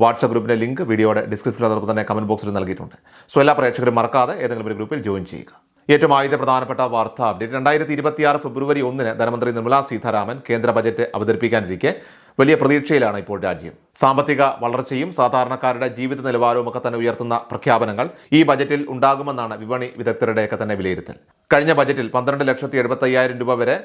WhatsApp ഗ്രൂപ്പിന്റെ link വീഡിയോയുടെ ഡിസ്ക്രിപ്ഷനിൽ അതോടൊപ്പം തന്നെ കമന്റ് ബോക്സിൽ നൽകിയിട്ടുണ്ട്. സോ എല്ലാ പ്രേക്ഷകരും മറക്കാതെ ഏതെങ്കിലും ഒരു ഗ്രൂപ്പിൽ ജോയിൻ ചെയ്യുക. ഏറ്റവും ആദ്യത്തെ പ്രധാനപ്പെട്ട വാർത്താ അപ്ഡേറ്റ് രണ്ടായിരത്തി ഇരുപത്തിയാറ് ഫെബ്രുവരി ഒന്നിന് ധനമന്ത്രി നിർമ്മലാ സീതാരാമൻ കേന്ദ്ര ബജറ്റ് അവതരിപ്പിക്കാനിരിക്കെ. വലിയ പ്രതീക്ഷയിലാണ് ഇപ്പോൾ രാജ്യം. സാമ്പത്തിക വളർച്ചയും സാധാരണക്കാരുടെ ജീവിത നിലവാരവും ഒക്കെ തന്നെ ഉയർത്തുന്ന പ്രഖ്യാപനങ്ങൾ ഈ ബജറ്റിൽ ഉണ്ടാകുമെന്നാണ് വിപണി വിദഗ്ധരുടെയൊക്കെ തന്നെ വിലയിരുത്തൽ. കഴിഞ്ഞ ബജറ്റിൽ പന്ത്രണ്ട് ലക്ഷത്തി എഴുപത്തയ്യായിരം രൂപ വരെ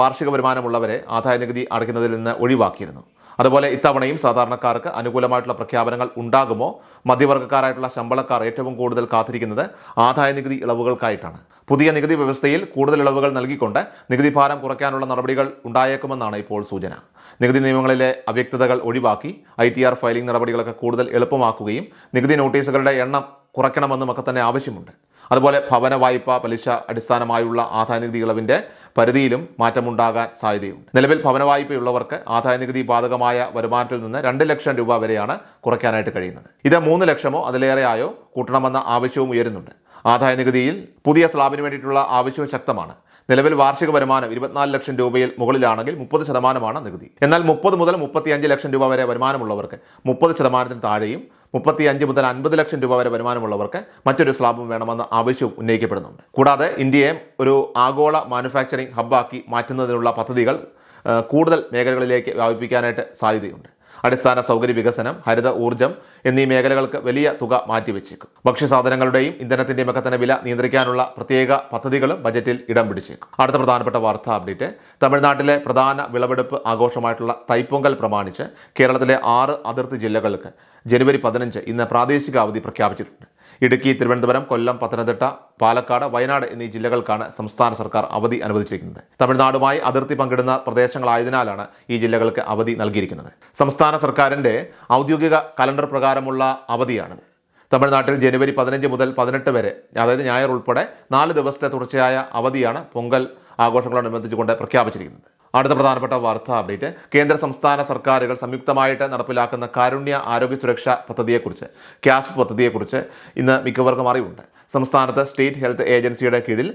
വാർഷിക വരുമാനമുള്ളവരെ ആദായ നികുതി അടയ്ക്കുന്നതിൽ നിന്ന് ഒഴിവാക്കിയിരുന്നു. അതുപോലെ ഇത്തവണയും സാധാരണക്കാർക്ക് അനുകൂലമായിട്ടുള്ള പ്രഖ്യാപനങ്ങൾ ഉണ്ടാകുമോ? മധ്യവർഗക്കാരായിട്ടുള്ള ശമ്പളക്കാർ ഏറ്റവും കൂടുതൽ കാത്തിരിക്കുന്നത് ആദായ നികുതി ഇളവുകൾക്കായിട്ടാണ്. പുതിയ നികുതി വ്യവസ്ഥയിൽ കൂടുതൽ ഇളവുകൾ നൽകിക്കൊണ്ട് നികുതി ഭാരം കുറയ്ക്കാനുള്ള നടപടികൾ ഉണ്ടായേക്കുമെന്നാണ് ഇപ്പോൾ സൂചന. നികുതി നിയമങ്ങളിലെ അവ്യക്തതകൾ ഒഴിവാക്കി ഐ ടി ആർ ഫയലിംഗ് നടപടികളൊക്കെ കൂടുതൽ എളുപ്പമാക്കുകയും നികുതി നോട്ടീസുകളുടെ എണ്ണം കുറയ്ക്കണമെന്നും ഒക്കെ തന്നെ ആവശ്യമുണ്ട്. അതുപോലെ ഭവന വായ്പ പലിശ അടിസ്ഥാനമായുള്ള ആദായ നികുതി ഇളവിന്റെ പരിധിയിലും മാറ്റമുണ്ടാകാൻ സാധ്യതയുണ്ട്. നിലവിൽ ഭവന വായ്പയുള്ളവർക്ക് ആദായ നികുതി ബാധകമായ വരുമാനത്തിൽ നിന്ന് രണ്ട് ലക്ഷം രൂപ വരെയാണ് കുറയ്ക്കാനായിട്ട് കഴിയുന്നത്. ഇത് മൂന്ന് ലക്ഷമോ അതിലേറെയായോ കൂട്ടണമെന്ന ആവശ്യവും ഉയരുന്നുണ്ട്. ആദായ നികുതിയിൽ പുതിയ സ്ലാബിന് വേണ്ടിയിട്ടുള്ള ആവശ്യവും ശക്തമാണ്. നിലവിൽ വാർഷിക വരുമാനം ഇരുപത്തിനാല് ലക്ഷം രൂപയിൽ മുകളിലാണെങ്കിൽ മുപ്പത് ശതമാനമാണ് നികുതി. എന്നാൽ മുപ്പത് മുതൽ മുപ്പത്തിയഞ്ച് ലക്ഷം രൂപ വരെ വരുമാനമുള്ളവർക്ക് മുപ്പത് ശതമാനത്തിന് താഴെയും മുപ്പത്തി അഞ്ച് മുതൽ അൻപത് ലക്ഷം രൂപ വരെ വരുമാനമുള്ളവർക്ക് മറ്റൊരു സ്ലാബും വേണമെന്ന ആവശ്യവും ഉന്നയിക്കപ്പെടുന്നുണ്ട്. കൂടാതെ ഇന്ത്യയെ ഒരു ആഗോള മാനുഫാക്ചറിംഗ് ഹബ്ബാക്കി മാറ്റുന്നതിനുള്ള പദ്ധതികൾ കൂടുതൽ മേഖലകളിലേക്ക് വ്യാപിപ്പിക്കാനായിട്ട് സാധ്യതയുണ്ട്. അടിസ്ഥാന സൗകര്യ വികസനം ഹരിത ഊർജം എന്നീ മേഖലകൾക്ക് വലിയ തുക മാറ്റിവെച്ചേക്കും. ഭക്ഷ്യസാധനങ്ങളുടെയും ഇന്ധനത്തിന്റെയും ഒക്കെ തന്നെ വില നിയന്ത്രിക്കാനുള്ള പ്രത്യേക പദ്ധതികളും ബജറ്റിൽ ഇടം പിടിച്ചേക്കും. അടുത്ത പ്രധാനപ്പെട്ട വാർത്താ അപ്ഡേറ്റ്. തമിഴ്നാട്ടിലെ പ്രധാന വിളവെടുപ്പ് ആഘോഷമായിട്ടുള്ള തൈപ്പൊങ്കൽ പ്രമാണിച്ച് കേരളത്തിലെ ആറ് അതിർത്തി ജില്ലകൾക്ക് ജനുവരി പതിനഞ്ച് ഇന്ന് പ്രാദേശിക അവധി പ്രഖ്യാപിച്ചിട്ടുണ്ട്. ഇടുക്കി തിരുവനന്തപുരം കൊല്ലം പത്തനംതിട്ട പാലക്കാട് വയനാട് എന്നീ ജില്ലകൾക്കാണ് സംസ്ഥാന സർക്കാർ അവധി അനുവദിച്ചിരിക്കുന്നത്. തമിഴ്നാടുമായി അതിർത്തി പങ്കിടുന്ന പ്രദേശങ്ങളായതിനാലാണ് ഈ ജില്ലകൾക്ക് അവധി നൽകിയിരിക്കുന്നത്. സംസ്ഥാന സർക്കാരിന്റെ ഔദ്യോഗിക കലണ്ടർ പ്രകാരമുള്ള അവധിയാണിത്. തമിഴ്നാട്ടിൽ ജനുവരി പതിനഞ്ച് മുതൽ പതിനെട്ട് വരെ അതായത് ഞായർ ഉൾപ്പെടെ നാല് ദിവസത്തെ തുടർച്ചയായ അവധിയാണ് പൊങ്കൽ ആഘോഷങ്ങളോടനുബന്ധിച്ചുകൊണ്ട് പ്രഖ്യാപിച്ചിരിക്കുന്നത്. അടുത്ത പ്രധാനപ്പെട്ട വാർത്താ അപ്ഡേറ്റ്. കേന്ദ്ര സംസ്ഥാന സർക്കാരുകൾ സംയുക്തമായിട്ട് നടപ്പിലാക്കുന്ന കാരുണ്യ ആരോഗ്യ സുരക്ഷാ പദ്ധതിയെക്കുറിച്ച് ക്യാഷ് പദ്ധതിയെക്കുറിച്ച് ഇന്ന് മിക്കവർക്കും അറിവുണ്ട്. സംസ്ഥാനത്ത് സ്റ്റേറ്റ് ഹെൽത്ത് ഏജൻസിയുടെ കീഴിൽ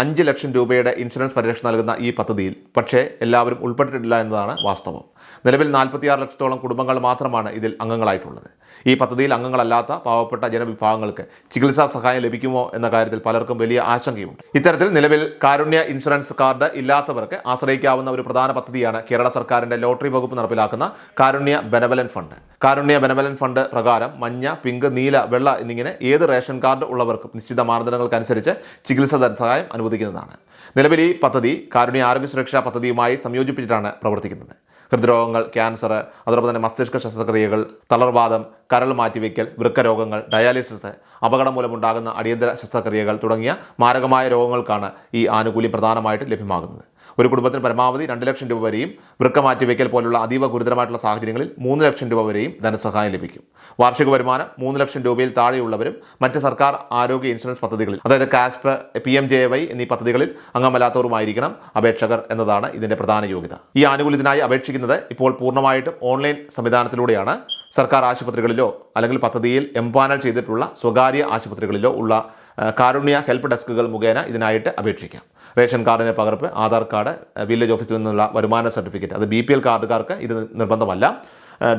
അഞ്ച് ലക്ഷം രൂപയുടെ ഇൻഷുറൻസ് പരിരക്ഷ നൽകുന്ന ഈ പദ്ധതിയിൽ പക്ഷേ എല്ലാവരും ഉൾപ്പെട്ടിട്ടില്ല എന്നതാണ് വാസ്തവം. നിലവിൽ നാൽപ്പത്തിയാറ് ലക്ഷത്തോളം കുടുംബങ്ങൾ മാത്രമാണ് ഇതിൽ അംഗങ്ങളായിട്ടുള്ളത്. ഈ പദ്ധതിയിൽ അംഗങ്ങളല്ലാത്ത പാവപ്പെട്ട ജനവിഭാഗങ്ങൾക്ക് ചികിത്സാ സഹായം ലഭിക്കുമോ എന്ന കാര്യത്തിൽ പലർക്കും വലിയ ആശങ്കയുണ്ട്. ഇത്തരത്തിൽ നിലവിൽ കാരുണ്യ ഇൻഷുറൻസ് കാർഡ് ഇല്ലാത്തവർക്ക് ആശ്രയിക്കാവുന്ന ഒരു പ്രധാന പദ്ധതിയാണ് കേരള സർക്കാരിന്റെ ലോട്ടറി വകുപ്പ് നടപ്പിലാക്കുന്ന Karunya benevolent fund. Karunya benevolent fund പ്രകാരം മഞ്ഞ പിങ്ക് നീല വെള്ള എന്നിങ്ങനെ ഏത് റേഷൻ കാർഡ് ഉള്ളവർക്കും നിശ്ചിത മാനദണ്ഡങ്ങൾക്കനുസരിച്ച് ചികിത്സ ധനസഹായം അനുവദിക്കുന്നതാണ്. നിലവിൽ ഈ പദ്ധതി കാരുണ്യ ആരോഗ്യ സുരക്ഷാ പദ്ധതിയുമായി സംയോജിപ്പിച്ചിട്ടാണ് പ്രവർത്തിക്കുന്നത്. ഹൃദ്രോഗങ്ങൾ ക്യാൻസർ അതോടൊപ്പം തന്നെ മസ്തിഷ്ക ശസ്ത്രക്രിയകൾ തളർവാദം കരൾ മാറ്റിവെക്കൽ വൃക്കരോഗങ്ങൾ ഡയാലിസിസ് അപകടം മൂലമുണ്ടാകുന്ന അടിയന്തര ശസ്ത്രക്രിയകൾ തുടങ്ങിയ മാരകമായ രോഗങ്ങൾക്കാണ് ഈ ആനുകൂല്യം പ്രധാനമായിട്ട് ലഭ്യമാകുന്നത്. ഒരു കുടുംബത്തിന് പരമാവധി രണ്ട് ലക്ഷം രൂപ വരെയും വൃക്ക മാറ്റിവെക്കൽ പോലുള്ള അതീവ ഗുരുതരമായിട്ടുള്ള സാഹചര്യങ്ങളിൽ മൂന്ന് ലക്ഷം രൂപ വരെയും ധനസഹായം ലഭിക്കും. വാർഷിക വരുമാനം മൂന്ന് ലക്ഷം രൂപയിൽ താഴെയുള്ളവരും മറ്റ് സർക്കാർ ആരോഗ്യ ഇൻഷുറൻസ് പദ്ധതികളിൽ അതായത് KASP P M J Y എന്നീ പദ്ധതികളിൽ അംഗമല്ലാത്തവരുമായിരിക്കണം അപേക്ഷകർ എന്നതാണ് ഇതിന്റെ പ്രധാന യോഗ്യത. ഈ ആനുകൂല്യത്തിനായി അപേക്ഷിക്കുന്നത് ഇപ്പോൾ പൂർണമായിട്ടും ഓൺലൈൻ സംവിധാനത്തിലൂടെയാണ്. സർക്കാർ ആശുപത്രികളിലോ അല്ലെങ്കിൽ പദ്ധതിയിൽ എംപാനൽ ചെയ്തിട്ടുള്ള സ്വകാര്യ ആശുപത്രികളിലോ ഉള്ള കാരുണ്യ ഹെൽപ്പ് ഡെസ്കുകൾ മുഖേന ഇതിനായിട്ട് അപേക്ഷിക്കാം. റേഷൻ കാർഡിന്റെ പകർപ്പ് ആധാർ കാർഡ് വില്ലേജ് ഓഫീസിൽ നിന്നുള്ള വരുമാന സർട്ടിഫിക്കറ്റ്. അത് ബി പി എൽ കാർഡുകാർക്ക് ഇത് നിർബന്ധമല്ല.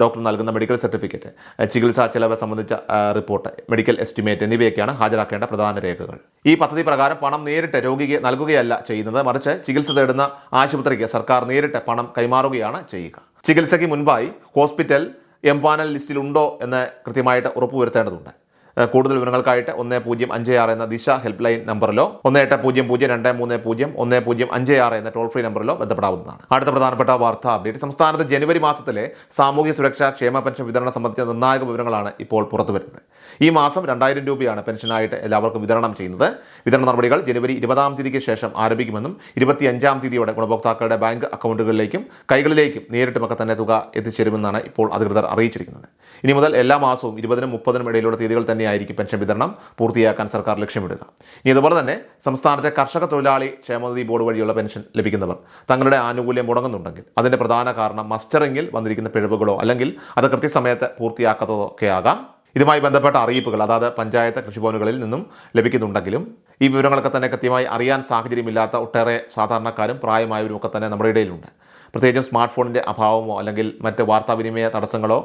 ഡോക്ടർ നൽകുന്ന മെഡിക്കൽ സർട്ടിഫിക്കറ്റ് ചികിത്സാ ചെലവ് സംബന്ധിച്ച റിപ്പോർട്ട് മെഡിക്കൽ എസ്റ്റിമേറ്റ് എന്നിവയൊക്കെയാണ് ഹാജരാക്കേണ്ട പ്രധാന രേഖകൾ. ഈ പദ്ധതി പ്രകാരം പണം നേരിട്ട് രോഗിക്ക് നൽകുകയല്ല ചെയ്യുന്നത്. മറിച്ച് ചികിത്സ തേടുന്ന ആശുപത്രിക്ക് സർക്കാർ നേരിട്ട് പണം കൈമാറുകയാണ് ചെയ്യുക. ചികിത്സയ്ക്ക് മുൻപായി ഹോസ്പിറ്റൽ എംപാനൽ ലിസ്റ്റിലുണ്ടോ എന്ന് കൃത്യമായിട്ട് ഉറപ്പുവരുത്തേണ്ടതുണ്ട്. കൂടുതൽ വിവരങ്ങൾക്കായിട്ട് ഒന്ന് പൂജ്യം അഞ്ച് ആറ് എന്ന ദിശ ഹെൽപ്പ് ലൈൻ നമ്പറിലോ ഒന്ന് എട്ട് പൂജ്യം പൂജ്യം രണ്ട് മൂന്ന് പൂജ്യം ഒന്ന് പൂജ്യം അഞ്ച് ആറ് എന്ന ടോൾ ഫ്രീ നമ്പറിലോ ബന്ധപ്പെടാവുന്നതാണ്. അടുത്ത പ്രധാനപ്പെട്ട വാർത്താ അപ്ഡേറ്റ് സംസ്ഥാനത്ത് ജനുവരി മാസത്തിലെ സാമൂഹ്യ സുരക്ഷാ ക്ഷേമ പെൻഷൻ വിതരണം സംബന്ധിച്ച നിർണായക വിവരങ്ങളാണ് ഇപ്പോൾ പുറത്തു വരുന്നത്. ഈ മാസം രണ്ടായിരം രൂപയാണ് പെൻഷനായിട്ട് എല്ലാവർക്കും വിതരണം ചെയ്യുന്നത്. വിതരണ നടപടികൾ ജനുവരി ഇരുപതാം തീയതിക്ക് ശേഷം ആരംഭിക്കുമെന്നും ഇരുപത്തിയഞ്ചാം തീയതിയോടെ ഗുണഭോക്താക്കളുടെ ബാങ്ക് അക്കൗണ്ടുകളിലേക്കും കൈകളിലേക്കും നേരിട്ടുമൊക്കെ തന്നെ തുക എത്തിച്ചേരുമെന്നാണ് ഇപ്പോൾ അധികൃതർ അറിയിച്ചിരിക്കുന്നത്. ഇനി മുതൽ എല്ലാ മാസവും ഇരുപതിനും മുപ്പതിനും ഇടയിലുള്ള തീയതികൾ തന്നെയാണ് തന്നെയായിരിക്കും പെൻഷൻ വിതരണം പൂർത്തിയാക്കാൻ സർക്കാർ ലക്ഷ്യമിടുക. ഇനി അതുപോലെ തന്നെ സംസ്ഥാനത്തെ കർഷക തൊഴിലാളി ക്ഷേമനിധി ബോർഡ് വഴിയുള്ള പെൻഷൻ ലഭിക്കുന്നവർ തങ്ങളുടെ ആനുകൂല്യം മുടങ്ങുന്നുണ്ടെങ്കിൽ അതിന്റെ പ്രധാന കാരണം മസ്റ്ററിങ്ങിൽ വന്നിരിക്കുന്ന പിഴവുകളോ അല്ലെങ്കിൽ അത് കൃത്യസമയത്ത് പൂർത്തിയാക്കാത്തതോ ഒക്കെ ആകാം. ഇതുമായി ബന്ധപ്പെട്ട അറിയിപ്പുകൾ അതായത് പഞ്ചായത്ത് കൃഷിഭവനുകളിൽ നിന്നും ലഭിക്കുന്നുണ്ടെങ്കിലും ഈ വിവരങ്ങളൊക്കെ തന്നെ കൃത്യമായി അറിയാൻ സാഹചര്യമില്ലാത്ത ഒട്ടേറെ സാധാരണക്കാരും പ്രായമായവരും ഒക്കെ തന്നെ നമ്മുടെ ഇടയിലുണ്ട്. പ്രത്യേകിച്ചും സ്മാർട്ട് ഫോണിന്റെ അഭാവമോ അല്ലെങ്കിൽ മറ്റ് വാർത്താവിനിമയ തടസ്സങ്ങളോ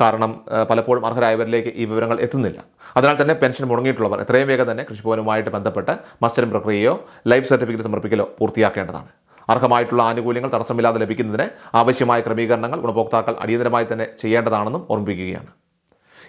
കാരണം പലപ്പോഴും അർഹരായവരിലേക്ക് ഈ വിവരങ്ങൾ എത്തുന്നില്ല. അതിനാൽ തന്നെ പെൻഷൻ മുടങ്ങിയിട്ടുള്ളവർ എത്രയും വേഗം തന്നെ കൃഷിഭവനുമായിട്ട് ബന്ധപ്പെട്ട് മസ്റ്ററിംഗ് പ്രക്രിയയോ ലൈഫ് സർട്ടിഫിക്കറ്റ് സമർപ്പിക്കലോ പൂർത്തിയാക്കേണ്ടതാണ്. അർഹമായിട്ടുള്ള ആനുകൂല്യങ്ങൾ തടസ്സമില്ലാതെ ലഭിക്കുന്നതിന് ആവശ്യമായ ക്രമീകരണങ്ങൾ ഗുണഭോക്താക്കൾ അടിയന്തരമായി തന്നെ ചെയ്യേണ്ടതാണെന്നും ഓർമ്മിപ്പിക്കുകയാണ്.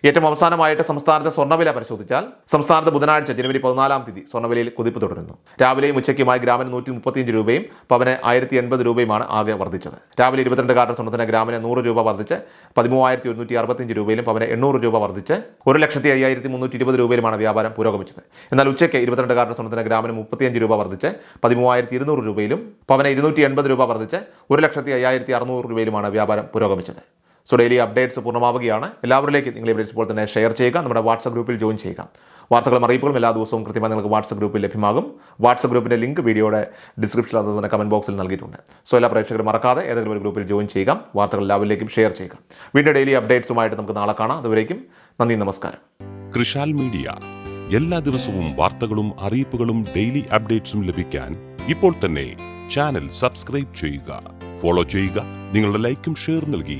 ഏറ്റവും അവസാനമായിട്ട് സംസ്ഥാനത്തെ സ്വർണവില പരിശോധിച്ചാൽ സംസ്ഥാനത്ത് ബുധനാഴ്ച ജനുവരി പതിനാലാം തീയതി സ്വർണവിലയിൽ കുതിപ്പ് തുടരുന്നു. രാവിലെയും ഉച്ചയ്ക്കുമായി ഗ്രാമിന് നൂറ്റി മുപ്പത്തിയഞ്ച് രൂപയും പവന് ആയിരത്തി എൺപത് രൂപയുമാണ് ആകെ വർദ്ധിച്ചത്. രാവിലെ ഇരുപത്തിരണ്ട് കാർഡ് സ്വർണത്തിന് ഗ്രാമിന് നൂറ് രൂപ വർദ്ധിച്ച് പതിമൂവായിരത്തി ഒരുന്നൂറ്റി അറുപത്തിയഞ്ച് രൂപയിലും പവന് എണ്ണൂറ് രൂപ വർദ്ധിച്ച് ഒരു ലക്ഷത്തി അയ്യായിരത്തി മുന്നൂറ്റി ഇരുപത് രൂപയിലുമാണ് വ്യാപാരം പുരോഗമിച്ചത്. എന്നാൽ ഉച്ചയ്ക്ക് ഇരുപത്തിരണ്ട് കാർഡ് സ്വർണത്തിന് ഗ്രാമിന് മുപ്പത്തിയഞ്ച് രൂപ വർദ്ധിച്ച് പതിമൂവായിരത്തി ഇരുന്നൂറ് രൂപയിലും പവന് ഇരുന്നൂറ്റി എൺപത് രൂപ വർദ്ധിച്ച് ഒരു ലക്ഷത്തി അയ്യായിരത്തി അറുന്നൂറ് രൂപയിലുമാണ് വ്യാപാരം പുരോഗമിച്ചത്. സോ ഡെയിലി അപ്ഡേറ്റ്സ് പൂർണമാവുകയാണ്. എല്ലാവരിലേക്കും നിങ്ങൾ ഇവിടെ ഇപ്പോൾ തന്നെ ഷെയർ ചെയ്യുക. നമ്മുടെ വാട്സപ്പ് ഗ്രൂപ്പിൽ ജോയിൻ ചെയ്യുക. വാർത്തകളും അറിയിപ്പുകളും എല്ലാ ദിവസവും കൃത്യമായി നിങ്ങൾക്ക് വാട്സപ്പ് ഗ്രൂപ്പിൽ ലഭ്യമാകും. വാട്സപ്പ് ഗ്രൂപ്പിന്റെ ലിങ്ക് വീഡിയോയുടെ ഡിസ്ക്രിപ്ഷനിൽ അതുപോലെ തന്നെ കമന്റ് ബോക്സിൽ നൽകിയിട്ടുണ്ട്. സോ എല്ലാ പ്രേക്ഷകരും മറക്കാതെ ഏതെങ്കിലും ഒരു ഗ്രൂപ്പിൽ ജോയിൻ ചെയ്യുക. വാർത്തകൾ എല്ലാവരിലേക്കും ഷെയർ ചെയ്യുക. വീണ്ടും ഡെയിലി അപ്ഡേറ്റ്സുമായിട്ട് നമുക്ക് നാളെ കാണാം. അതുവരേക്കും നന്ദി നമസ്കാരം. കൃഷാൽ മീഡിയ എല്ലാ ദിവസവും വാർത്തകളും അറിയിപ്പുകളും ഡെയിലി അപ്ഡേറ്റ്സും ലഭിക്കാൻ ഇപ്പോൾ തന്നെ ചാനൽ സബ്സ്ക്രൈബ് ചെയ്യുക. ഫോളോ ചെയ്യുക. നിങ്ങളുടെ ലൈക്കും ഷെയർ നൽകി